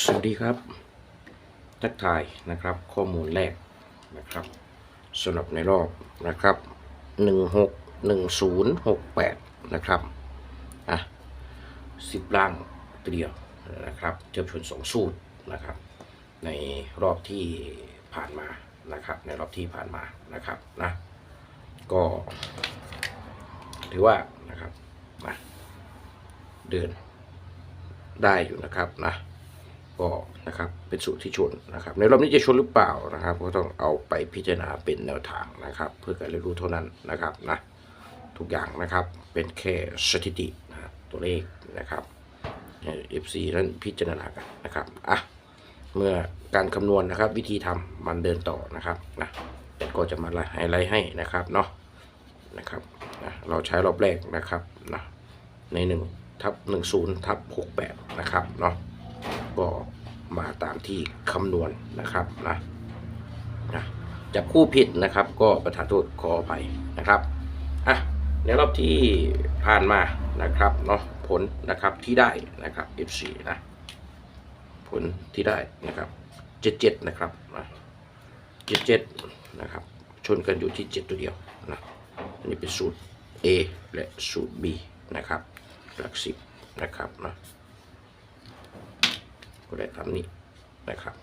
สวัสดีครับ ทักทายนะครับ ข้อมูลแรกนะครับสำหรับในรอบนะครับหนึ่งหกหนึ่งศูนย์หกแปดนะครับอะสิบล่างตัวเดียวนะครับเทียบชนสองสูตรนะครับ ในรอบที่ผ่านมานะครับ ในรอบที่ผ่านมานะครับนะก็ถือว่านะครับมาเดินได้อยู่นะครับนะ ก็นะครับเป็นสูตรที่ชนนะครับในรอบนี้จะชนหรือเปล่านะครับ ก็ต้องเอาไปพิจารณาเป็นแนวทางนะครับ เพื่อการเรียนรู้เท่านั้นนะครับนะทุกอย่างนะครับเป็นแค่สถิตินะตัวเลขนะครับเอฟซีนั้นพิจารณากันนะครับอะเมื่อการคำนวณนะครับ วิธีทำมันเดินต่อนะครับนะแต่ก็จะมาไฮไลท์ให้นะครับเนาะนะครับนะเราใช้รอบแรกนะครับนะในหนึ่งทับ10ทับ68นะครับเนาะ ก็มาตามที่คำนวณนะครับนะนะจับคู่ผิดนะครับ ก็ประทานโทษขออภัยนะครับอะในรอบที่ผ่านมานะครับเนาะผลนะครับที่ได้นะครับ F4 นะผลที่ได้นะครับ77นะครับนะ77นะครับชนกันอยู่ที่ 7 ตัวเดียวนะอันนี้เป็นสูตร A และสูตร B นะครับหลักสิบนะครับนะ ก็ได้ตามนี้นะครับ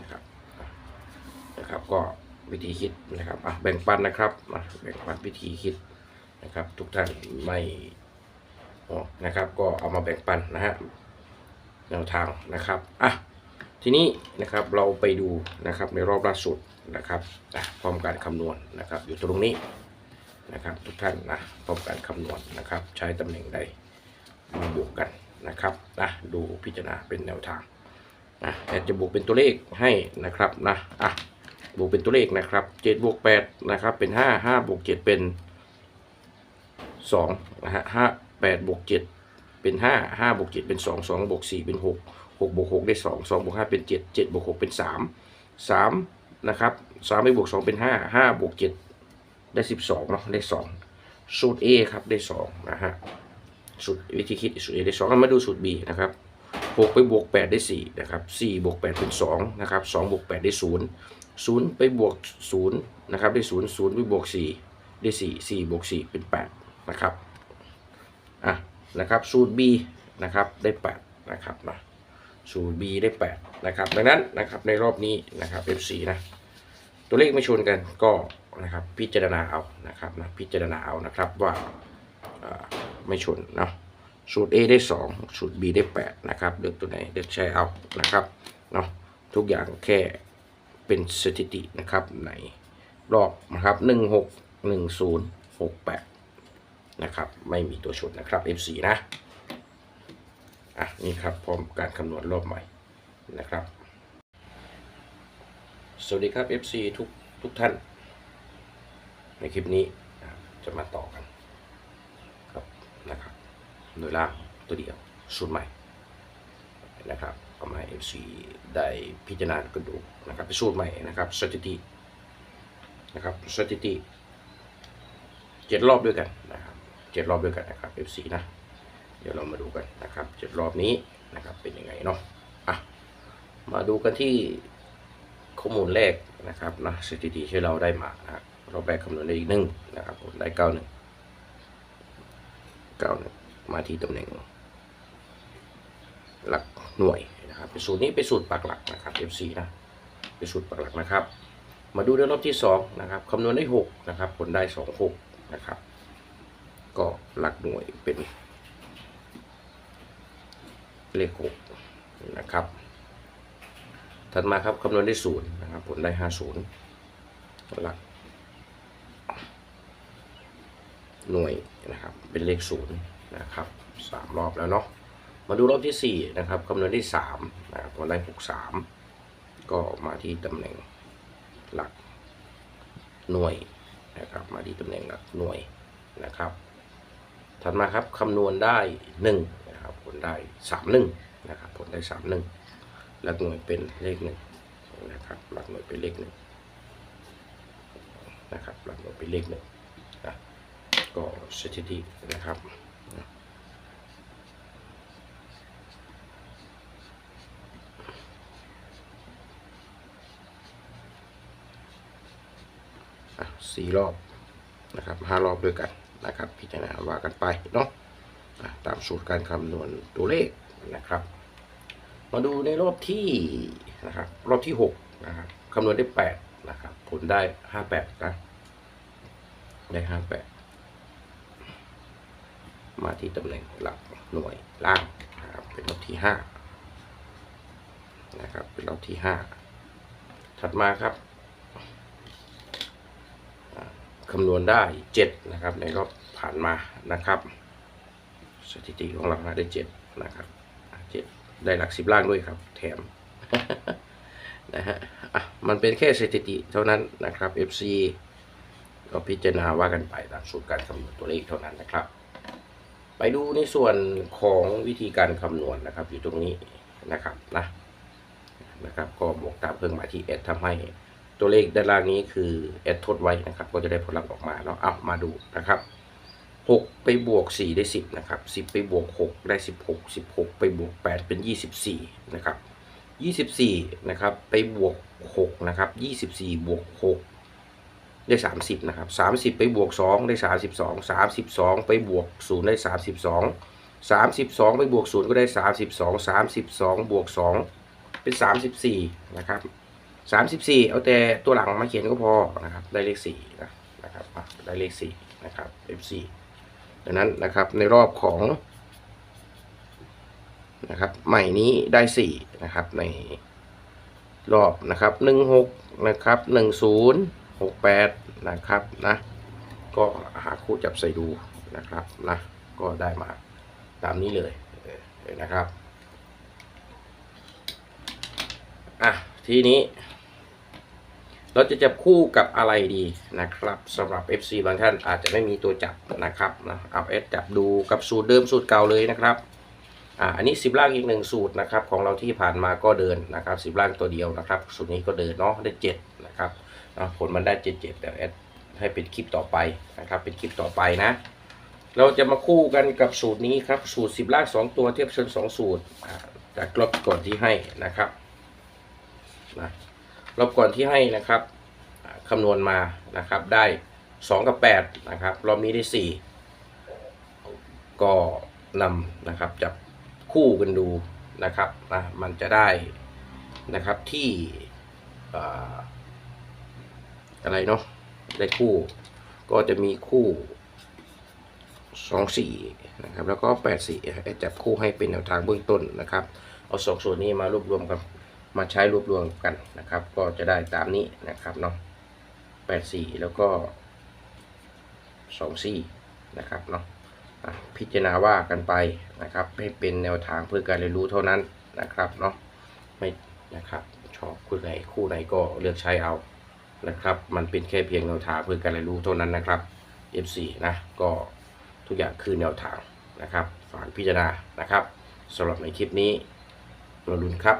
นะครับนะครับ ก็วิธีคิดนะครับอะแบ่งปันนะครับอะแบ่งปันวิธีคิดนะครับ ทุกท่านไม่อ๋อนะครับ ก็เอามาแบ่งปันนะฮะแนวทางนะครับอะทีนี้นะครับเราไปดูนะครับในรอบล่าสุดนะครับอะพร้อมการคำนวณนะครับ อยู่ตรงนี้นะครับ ทุกท่านนะพบการคำนวณนะครับ ใช้ตำแหน่งใด มาบวกกันนะครับนะดูพิจารณาเป็นแนวทางนะแต่จะบวกเป็นตัวเลขให้นะครับนะอะบวกเป็นตัวเลขนะครับ7บวก8นะครับเป็น5 5บวก7เป็น2นะฮะ5 8บวก7เป็น5 5บวก7เป็น2 2บวก4เป็น6 6บวก6ได้2 2บวก5เป็น7 7บวก6เป็น3 3นะครับ3ไม่บวก2เป็น5 5บวก7ได้สิบสองเนาะได้สองสูตร A ครับได้สองนะฮะ สูตรวิธีคิดสูตร A ได้สองมาดูสูตร B นะครับหกไปบวกแปดได้สี่นะครับสี่บวกแปดเป็นสองนะครับสองบวกแปดได้ศูนย์ศูนย์ไปบวกศูนย์นะครับได้ศูนย์ศูนย์ไปบวกสี่ได้สี่สี่บวกสี่เป็นแปดนะครับอะนะครับสูตร B นะครับได้แปดนะครับนะสูตร B ได้แปดนะครับดังนั้นนะครับในรอบนี้นะครับ F4 นะตัวเลขไม่ชนกันก็นะครับพิจารณาเอานะครับนะพิจารณาเอานะครับว่า ไม่ชนเนาะสูตร A ได้ 2 สูตร B ได้ 8 นะครับเลือกตัวไหนเลือกใช้เอานะครับเนาะทุกอย่างแค่เป็นสถิตินะครับในรอบนะครับ1 6 1 0 6 8นะครับไม่มีตัวชนนะครับ F4 นะอะนี่ครับพร้อมการคำนวณรอบใหม่นะครับ สวัสดีครับ FC ทุกทุกท่าน ในคลิปนี้จะมาต่อกัน โดยล่างตัวเดียวสูตรใหม่นะครับเอามาให้ FC ได้พิจารณากันดูนะครับเป็นสูตรใหม่นะครับสถิตินะครับสถิติเจ็ดรอบด้วยกันนะครับเจ็ดรอบด้วยกันนะครับ FC นะเดี๋ยวเรามาดูกันนะครับเจ็ดรอบนี้นะครับเป็นยังไงเนาะอะมาดูกันที่ข้อมูลแรกนะครับนะสถิติที่เราได้มานะรเราแบกคำนวณได้อีกหนึ่งนะครับผมได้เก้าหนึ่งเก้าหนึ่ง มาที่ตำแหน่ง หลักหน่วยนะครับเป็นสูตรนี้เป็นสูตรปักหลักนะครับ FC นะเป็นสูตรปักหลักนะครับ มาดูในรอบที่สองนะครับคำนวณได้หกนะครับผลได้สองหกนะครับก็หลักหน่วยเป็นเลขหกนะครับถัดมาครับคำนวณได้ศูนย์นะครับผลได้ห้าศูนย์หลัก หน่วยนะครับเป็นเลขศูนย์ นะครับสามรอบแล้วเนาะมาดูรอบที่สี่นะครับคำนวณได้สามนะครับผลได้หกสามก็มาที่ตำแหน่งหลักหน่วยนะครับ มาที่ตำแหน่งหลักหน่วยนะครับ ถัดมาครับคำนวณได้หนึ่งนะครับผลได้สามหนึ่งนะครับผลได้สามหนึ่งหลักหน่วยเป็นเลขหนึ่งนะครับหลักหน่วยเป็นเลขหนึ่งนะครับหลักหน่วยเป็นเลขหนึ่งนะก็สถิตินะครับ สี่รอบนะครับห้ารอบด้วยกันนะครับพิจารณาว่ากันไปเนาะตามสูตรการคำนวณตัวเลขนะครับ มาดูในรอบที่นะครับรอบที่หกนะครับคำนวณได้แปดนะครับผลได้ห้าแปดนะได้ห้าแปด มาที่ตำแหน่งหลักหน่วยล่างนะครับเป็นรอบที่ห้านะครับเป็นรอบที่ห้าถัดมาครับคำนวณได้เจ็ดนะครับในรอบผ่านมานะครับ สถิติของเราได้เจ็ดนะครับเจ็ดได้หลักสิบล่างด้วยครับ แถมนะฮะอะมันเป็นแค่สถิติเท่านั้นนะครับ FC ก็พิจารณาว่ากันไปตามสูตรการคำนวณตัวเลขเท่านั้นนะครับ ไปดูในส่วนของวิธีการคำนวณนะครับ อยู่ตรงนี้นะครับนะนะครับ ก็บวกตามเครื่องหมายที่แอดทำให้ตัวเลขด้านล่างนี้คือแอดทดไว้นะครับ ก็จะได้ผลลัพธ์ออกมาเนาะเอามาดูนะครับหกไปบวกสี่ได้สิบนะครับสิบไปบวกหกได้สิบหกสิบหกไปบวกแปดเป็นยี่สิบสี่นะครับยี่สิบสี่นะครับไปบวกหกนะครับยี่สิบสี่บวกหก ได้สามสิบนะครับสามสิบไปบวกสองได้สามสิบสองสามสิบสองไปบวกศูนย์ได้สามสิบสองสามสิบสองไปบวกศูนย์ก็ได้สามสิบสองสามสิบสองบวกสองเป็นสามสิบสี่นะครับสามสิบสี่เอาแต่ตัวหลังมาเขียนก็พอนะครับ ได้เลขสี่นะนะครับได้เลขสี่นะครับ F4 ดังนั้นนะครับในรอบของนะครับใหม่นี้ได้สี่นะครับในรอบนะครับหนึ่งหกนะครับห นึ่งศูนะครับนะ ก็หาคู่จับใส่ดูนะครับนะก็ได้มาตามนี้เลยเนะครับอะทีนี้ เราจะจับคู่กับอะไรดีนะครับสำหรับ FC บางท่านอาจจะไม่มีตัวจับนะครับนะเอาเอสจับดูกับสูตรเดิมสูตรเก่าเลยนะครับอ่าอันนี้10ล่างอีกหนึ่งสูตรนะครับของเราที่ผ่านมาก็เดินนะครับ10ล่างตัวเดียวนะครับ สูตรนี้ก็เดินเนาะได้7นะครับ ผลมันได้7 7แต่เอสให้เป็นคลิปต่อไปนะครับ เป็นคลิปต่อไปนะ เราจะมาคู่กันกับสูตรนี้ครับ สูตร10ล่างตัวเทียบเชิง2สูตรจากรอบก่อนที่ให้นะครับนะรอบก่อนที่ให้นะครับคำนวณมานะครับได้ 2 กับ 8 นะครับ รอบนี้ได้ 4 ก็นำนะครับจับคู่กันดูนะครับนะมันจะได้นะครับที่ อะไรเนาะได้คู่ ก็จะมีคู่2 4นะครับแล้วก็8 4จับคู่ให้เป็นแนวทางเบื้องต้นนะครับ เอาสองส่วนนี้มารวบรวมกันมาใช้รวบรวมกันนะครับ ก็จะได้ตามนี้นะครับเนาะแปดสี่แล้วก็สองสี่นะครับเนาะอะพิจารณาว่ากันไปนะครับให้เป็นแนวทางเพื่อการเรียนรู้เท่านั้นนะครับเนาะไม่นะครับชอบคู่ไหนคู่ไหนก็เลือกใช้เอา นะครับ มันเป็นแค่เพียงแนวทางเพื่อการเรียนรู้เท่านั้นนะครับ F4 นะก็ทุกอย่างคือแนวทางนะครับฝากพิจารณานะครับสำหรับในคลิปนี้เราลุ้นครับ